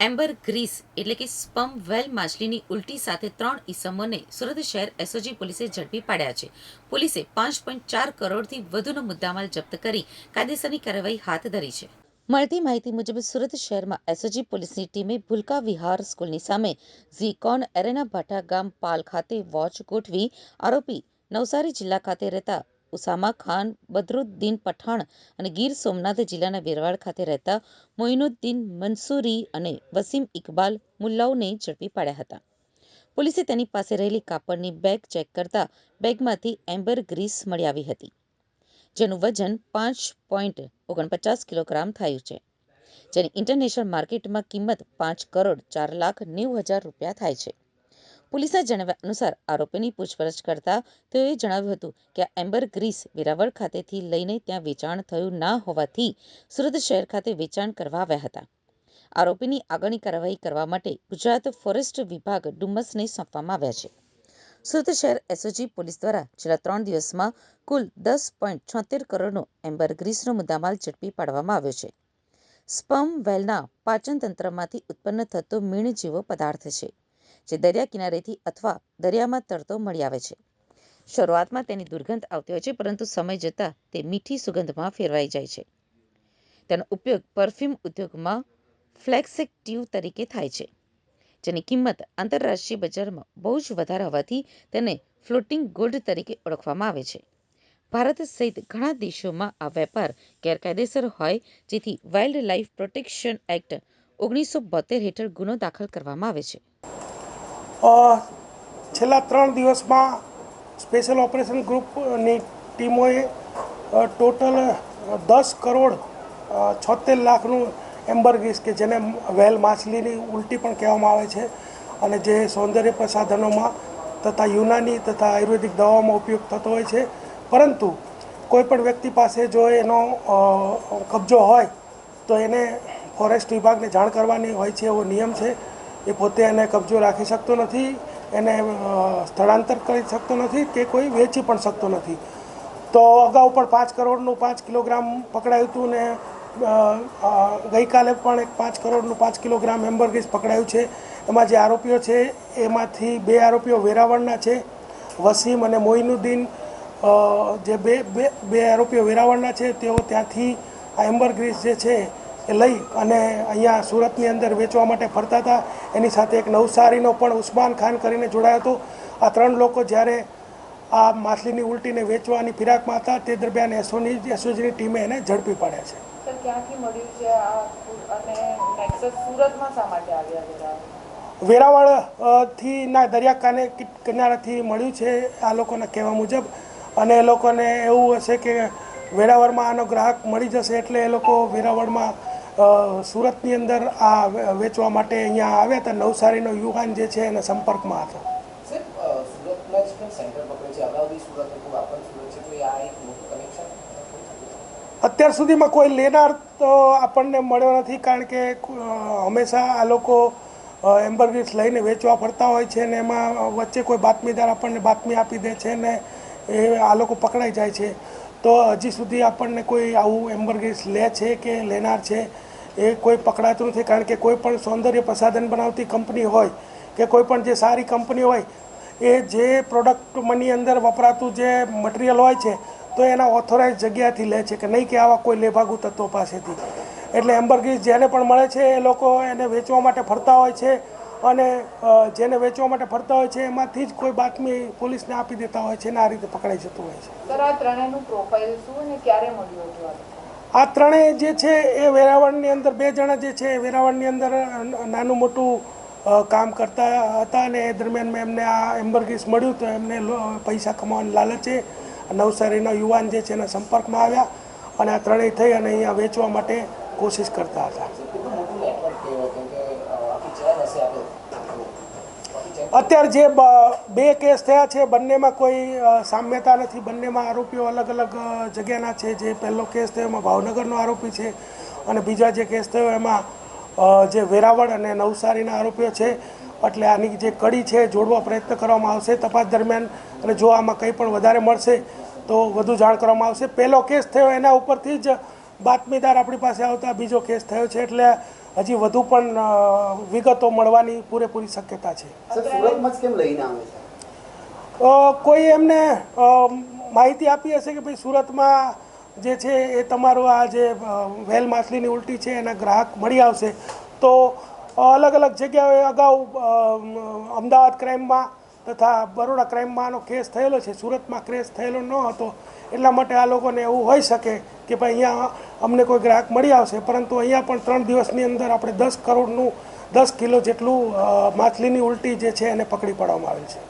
Amber Greece એટલે કે sperm વેલ માછલીની ઉલટી સાથે ત્રણ ઈસમોને સુરત શહેર એસઓજી પોલીસે ઝડપી પાડ્યા છે. પોલીસે પાંચ પોઈન્ટ ચાર કરોડથી વધુનો મુદ્દામાલ જપ્ત કરી કાયદેસરની કાર્યવાહી હાથ ધરી છે. મળતી માહિતી મુજબ સુરત શહેરમાં એસઓજી પોલીસની ટીમે ભૂલકા વિહાર સ્કૂલની સામે ઝીકોન એરેના ભાટા ગામ પાલ ખાતે વોચ ગોઠવી આરોપી નવસારી જિલ્લા ખાતે રહેતા ઉસામા ખાન, બદરુદ્દીન પઠાણ અને ગીર સોમનાથ જિલ્લાના વેરવાડ ખાતે રહેતા મોઇનુદ્દીન મંસૂરી અને વસીમ ઇકબાલ મુલ્લાઓને ઝડપી પાડ્યા હતા. પોલીસે તેની પાસે રહેલી કાપડની બેગ ચેક કરતા બેગમાંથી એમ્બર ગ્રીસ મળી આવી હતી, જેનું વજન પાંચ પોઈન્ટ ઓગણપચાસ કિલોગ્રામ થયું છે, જેની ઇન્ટરનેશનલ માર્કેટમાં કિંમત પાંચ કરોડ ચાર લાખ નેવું હજાર રૂપિયા થાય છે. પોલીસના જણાવ્યા અનુસાર આરોપીની પૂછપરછ કરતા તેઓએ જણાવ્યું હતું કે આ એમ્બર ગ્રીસ વેરાવળ ખાતેથી લઈને ત્યાં વેચાણ થયું ના હોવાથી સુરત શહેર ખાતે વેચાણ કરવા આવ્યા હતા. આરોપીની આગળની કાર્યવાહી કરવા માટે ગુજરાત ફોરેસ્ટ વિભાગ ડુમ્મસને સોંપવામાં આવ્યા છે. સુરત શહેર એસઓજી પોલીસ દ્વારા છેલ્લા ત્રણ દિવસમાં કુલ દસ પોઈન્ટ છોતેર કરોડનો એમ્બર ગ્રીસનો મુદ્દામાલ ઝડપી પાડવામાં આવ્યો છે. સ્પમ વેલના પાચનતંત્રમાંથી ઉત્પન્ન થતો મીણ જેવો પદાર્થ છે. જે દરિયા કિનારેથી અથવા દરિયામાં તરતો મળી આવે છે. શરૂઆતમાં તેની દુર્ગંધ આવતી હોય છે, પરંતુ સમય જતાં તે મીઠી સુગંધમાં ફેરવાઈ જાય છે. તેનો ઉપયોગ પરફ્યુમ ઉદ્યોગમાં ફ્લેક્સેક્ટિવ તરીકે થાય છે, જેની કિંમત આંતરરાષ્ટ્રીય બજારમાં બહુ જ વધારે હોવાથી તેને ફ્લોટિંગ ગોલ્ડ તરીકે ઓળખવામાં આવે છે. ભારત સહિત ઘણા દેશોમાં આ વેપાર ગેરકાયદેસર હોય, જેથી વાઇલ્ડ લાઇફ પ્રોટેક્શન એક્ટ ઓગણીસો બોતેર હેઠળ ગુનો દાખલ કરવામાં આવે છે. છેલ્લા ત્રણ દિવસમાં સ્પેશિયલ ઓપરેશન ગ્રુપની ટીમોએ ટોટલ દસ કરોડ છોતેર લાખનું એમ્બરગીસ કે જેને વેલ માછલીની ઉલટી પણ કહેવામાં આવે છે અને જે સૌંદર્ય પ્રસાધનોમાં તથા યુનાની તથા આયુર્વેદિક દવાઓમાં ઉપયોગ થતો હોય છે. પરંતુ કોઈપણ વ્યક્તિ પાસે જો એનો કબજો હોય તો એને ફોરેસ્ટ વિભાગને જાણ કરવાની હોય છે એવો નિયમ છે. એ પોતે એને કબજો રાખી શકતો નથી, એને સ્થળાંતર કરી શકતો નથી કે કોઈ વેચી પણ શકતો નથી. તો અગાઉ પણ પાંચ કરોડનું પાંચ કિલોગ્રામ પકડાયું હતું ને ગઈકાલે પણ એક પાંચ કરોડનું પાંચ કિલોગ્રામ હેમ્બરગીસ પકડાયું છે. એમાં જે આરોપીઓ છે, એમાંથી બે આરોપીઓ વેરાવળના છે. વસીમ અને મોઇનુદ્દીન જે બે બે આરોપીઓ વેરાવળના છે, તેઓ ત્યાંથી આ એમ્બરગ્રીસ જે છે લઈ અને અહીંયા સુરતની અંદર વેચવા માટે ફરતા હતા. એની સાથે એક નવસારીનો પણ ઉસ્માન ખાન કરીને જોડાયો હતો. આ ત્રણ લોકો જ્યારે આ માછલીની ઉલટીને વેચવાની ફિરાકમાં હતા તે દરમિયાન એસઓની એસઓજીની ટીમે એને ઝડપી પાડ્યા છે. સર ક્યાંથી મળ્યું છે આ ફૂડ અને નેક્સસ સુરતમાં શા માટે આવ્યા વેરાવળ વેરાવળથી ના દરિયાકાને કિનારાથી મળ્યું છે આ લોકોના કહેવા મુજબ. અને એ લોકોને એવું હશે કે વેરાવળમાં આનો ગ્રાહક મળી જશે એટલે એ લોકો વેરાવળમાં સુરતની અંદર આ વેચવા માટે અહીંયા આવ્યા હતા. નવસારીનો યુવાન જે છે એના સંપર્કમાં હતો. અત્યાર સુધીમાં કોઈ લેનાર તો આપણને મળ્યો નથી કારણ કે હંમેશા આ લોકો એમ્બરગ્રીસ લઈને વેચવા ફરતા હોય છે ને એમાં વચ્ચે કોઈ બાતમીદાર આપણને બાતમી આપી દે છે ને એ આ લોકો પકડાઈ જાય છે. તો હજી સુધી આપણને કોઈ આવું એમ્બરગ્રીસ લે છે કે લેનાર છે, એ કોઈ પકડાતું નથી, કારણ કે કોઈ પણ સૌંદર્ય પ્રસાધન બનાવતી કંપની હોય કે કોઈ પણ જે સારી કંપની હોય, એ જે પ્રોડક્ટની અંદર વપરાતું જે મટીરિયલ હોય છે, તો એના ઓથોરાઇઝ જગ્યાથી લે છે કે નહીં કે આવા કોઈ લેભાગુ તત્વો પાસેથી. એટલે એમ્બરગ્રીસ જેને પણ મળે છે, એ લોકો એને વેચવા માટે ફરતા હોય છે અને જેને વેચવા માટે ફરતા હોય છે એમાંથી જ કોઈ બાતમી પોલીસને આપી દેતા હોય છે અને આ રીતે પકડાઈ જતું હોય છે. સર આ ત્રણેયનું પ્રોફાઇલ શું અને ક્યારે મળ્યું હતું આ ત્રણેય જે છે એ વેરાવળની અંદર બે જણા જે છે એ વેરાવળની અંદર નાનું મોટું કામ કરતા હતા અને એ દરમિયાનમાં એમને આ એમ્બરગીસ મળ્યું તો એમને પૈસા કમાવાની લાલચે નવસારીના યુવાન જે છે એના સંપર્કમાં આવ્યા અને આ ત્રણેય થઈ અને અહીંયા વેચવા માટે કોશિશ કરતા હતા. અત્યારે જે બ- કેસ થયા છે, બંનેમાં કોઈ સામ્યતા નથી, બંનેમાં આરોપીઓ અલગ અલગ જગ્યાના છે. જે પહેલો કેસ થયો એમાં ભાવનગરનો આરોપી છે અને બીજા જે કેસ થયો એમાં જે વેરાવળ અને નવસારીના આરોપીઓ છે. એટલે આની જે કડી છે, જોડવા પ્રયત્ન કરવામાં આવશે તપાસ દરમિયાન. અને જો આમાં કંઈ પણ વધારે મળશે, તો વધુ જાણ કરવામાં આવશે. પહેલો કેસ થયો એના ઉપરથી જ બાતમીદાર આપણી પાસે આવતા બીજો કેસ થયો છે. એટલે હજી વધુ પણ વિગતો મળવાની પૂરેપૂરી શક્યતા છે. કોઈ એમને માહિતી આપી હશે કે ભાઈ સુરતમાં જે છે એ તમારું આ જે વેલ માછલીની ઉલટી છે એના ગ્રાહક મળી આવશે તો અલગ અલગ જગ્યાએ અગાઉ અમદાવાદ ક્રાઇમમાં તથા બરોડા ક્રાઇમમાં આનો કેસ થયેલો છે સુરતમાં કેસ થયેલો ન હતો એટલા માટે આ લોકોને એવું હોઈ શકે કે ભાઈ અહીંયા અમને કોઈ ગ્રાહક મળી આવશે, પરંતુ અહીંયા પણ ત્રણ દિવસની અંદર આપણે દસ કરોડનું, દસ કિલો જેટલું માછલીની ઉલટી જે છે એને પકડી પાડવામાં આવેલ છે.